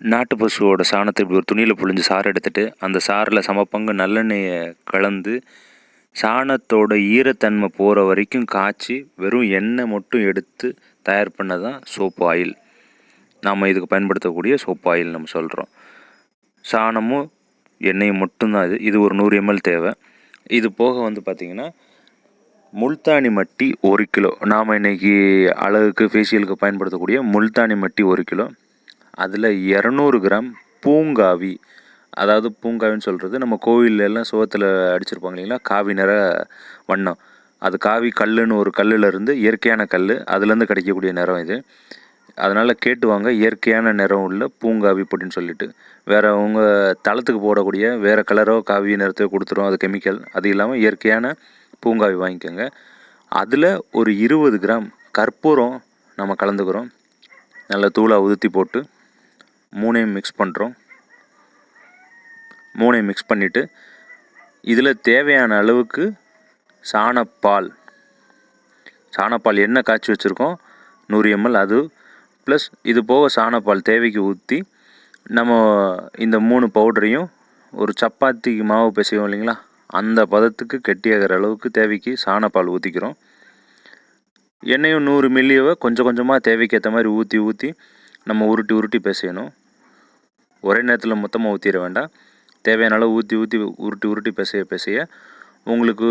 நாட்டு பசுவோட சாணத்தை இப்படி ஒரு துணியில் புழிஞ்சு சாறு எடுத்துகிட்டு அந்த சாறில் சமப்பங்கு நல்லெண்ணெயை கலந்து சாணத்தோட ஈரத்தன்மை போகிற வரைக்கும் காய்ச்சி வெறும் எண்ணெய் மட்டும் எடுத்து தயார் பண்ண தான் சோப்பு ஆயில். நாம் இதுக்கு பயன்படுத்தக்கூடிய சோப்பு ஆயில் நம்ம சொல்கிறோம் சாணமும் எண்ணெயும் மட்டும்தான் இது. இது ஒரு நூறு எம்எல் தேவை. இது போக வந்து பார்த்திங்கன்னா முல்தானி மட்டி ஒரு கிலோ. நாம் இன்றைக்கி அழகுக்கு ஃபேஷியலுக்கு பயன்படுத்தக்கூடிய முல்தானி மட்டி ஒரு கிலோ. அதில் இரநூறு கிராம் பூங்காவி. அதாவது பூங்காவின்னு சொல்கிறது நம்ம கோவிலெல்லாம் எல்லாம் சுவத்தில் அடிச்சிருப்பாங்க இல்லைங்களா? காவி நிற வண்ணம். அது காவி கல்லுன்னு ஒரு கல்லுலேருந்து இயற்கையான கல் அதுலேருந்து கிடைக்கக்கூடிய நிறம் இது. அதனால் கேட்டு வாங்க இயற்கையான நிறம் உள்ள பூங்காவி பொடின்னு சொல்லிட்டு. வேறு அவங்க தளத்துக்கு போடக்கூடிய வேறு கலரோ காவி நிறத்தையோ கொடுத்துரும் அது கெமிக்கல். அது இல்லாமல் இயற்கையான பூங்காவி வாங்கிக்கோங்க. அதில் ஒரு இருபது கிராம் கற்பூரம் நம்ம கலந்துக்கிறோம். நல்லா தூளாக உதுத்தி போட்டு மூணையும் மிக்ஸ் பண்ணுறோம் மூணையும் மிக்ஸ் பண்ணிவிட்டு இதில் தேவையான அளவுக்கு சாணப்பால். சாணப்பால் என்ன காய்ச்சி வச்சுருக்கோம்? நூறு எம்எல் அது. ப்ளஸ் இது போக சாணப்பால் தேவைக்கு ஊற்றி நம்ம இந்த மூணு பவுடரையும் ஒரு சப்பாத்திக்கு மாவு பிசைவோம் இல்லைங்களா? அந்த பதத்துக்கு கெட்டியாகிற அளவுக்கு தேவைக்கு சாணப்பால் ஊற்றிக்கிறோம் எண்ணெயும் நூறு மில்லியவை கொஞ்சம் கொஞ்சமாக தேவைக்கேற்ற மாதிரி ஊற்றி ஊற்றி நம்ம உருட்டி உருட்டி பிசையணும். ஒரே நேரத்தில் மொத்தமாக ஊற்றிட வேண்டாம். தேவையான அளவு ஊற்றி ஊற்றி உருட்டி உருட்டி பிசைய பிசைய உங்களுக்கு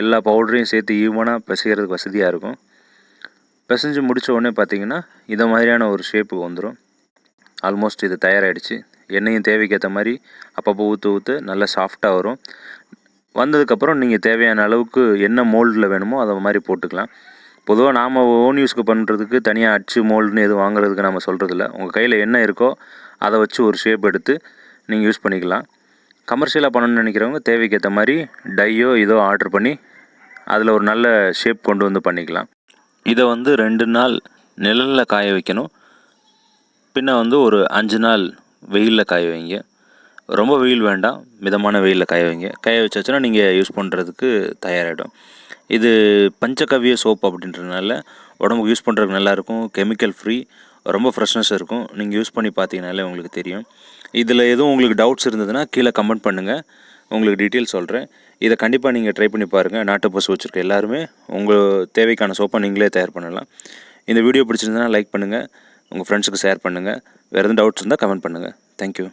எல்லா பவுடரையும் சேர்த்து ஈவனாக பிசைகிறதுக்கு வசதியாக இருக்கும். பிசைஞ்சு முடித்த உடனே பார்த்தீங்கன்னா இதை மாதிரியான ஒரு ஷேப்பு வந்துடும் ஆல்மோஸ்ட் இது தயாராகிடுச்சு எண்ணெயும் தேவைக்கு ஏற்ற மாதிரி அப்பப்போ ஊற்று ஊற்று நல்லா சாஃப்டாக வரும். வந்ததுக்கப்புறம் நீங்கள் தேவையான அளவுக்கு என்ன மோல்டில் வேணுமோ அதை மாதிரி போட்டுக்கலாம். பொதுவாக நாம் ஓன் யூஸ்க்கு பண்ணுறதுக்கு தனியாக அச்சு மோல்டுன்னு எதுவும் வாங்குறதுக்கு நம்ம சொல்கிறதில்ல உங்கள் கையில் என்ன இருக்கோ அதை வச்சு ஒரு ஷேப் எடுத்து நீங்கள் யூஸ் பண்ணிக்கலாம். கமர்ஷியலாக பண்ணணும்னு நினைக்கிறவங்க தேவைக்கு ஏற்ற மாதிரி டையோ இதோ ஆர்டர் பண்ணி அதில் ஒரு நல்ல ஷேப் கொண்டு வந்து பண்ணிக்கலாம். இதை வந்து ரெண்டு நாள் நிழலில் காய வைக்கணும். பின்ன வந்து ஒரு அஞ்சு நாள் வெயிலில் காய வைங்க. ரொம்ப வெயில் வேண்டாம் மிதமான வெயிலில் காய வைங்க. காய வச்சாச்சுன்னா நீங்கள் யூஸ் பண்ணுறதுக்கு தயாராகிடும் இது பஞ்சகவ்ய சோப் அப்படின்றதுனால உடம்புக்கு யூஸ் பண்ணுறதுக்கு நல்லாயிருக்கும். Chemical free. ரொம்ப ஃப்ரெஷ்னஸ் இருக்கும். நீங்கள் யூஸ் பண்ணி பார்த்தீங்கனாலே உங்களுக்கு தெரியும். இதில் எதுவும் உங்களுக்கு டவுட்ஸ் இருந்ததுன்னா கீழே கமெண்ட் பண்ணுங்கள் உங்களுக்கு டீட்டெயில் சொல்கிறேன் இதை கண்டிப்பாக நீங்கள் ட்ரை பண்ணி பாருங்கள் நாட்டு பசு வச்சுருக்க எல்லாருமே உங்கள் தேவைக்கான சோப்பை நீங்களே தயார் பண்ணலாம். இந்த வீடியோ பிடிச்சிருந்ததுன்னா லைக் பண்ணுங்கள் உங்கள் ஃப்ரெண்ட்ஸுக்கு ஷேர் பண்ணுங்கள் வேறு எதுவும் டவுட்ஸ் இருந்தால் கமெண்ட் பண்ணுங்கள் தேங்க்யூ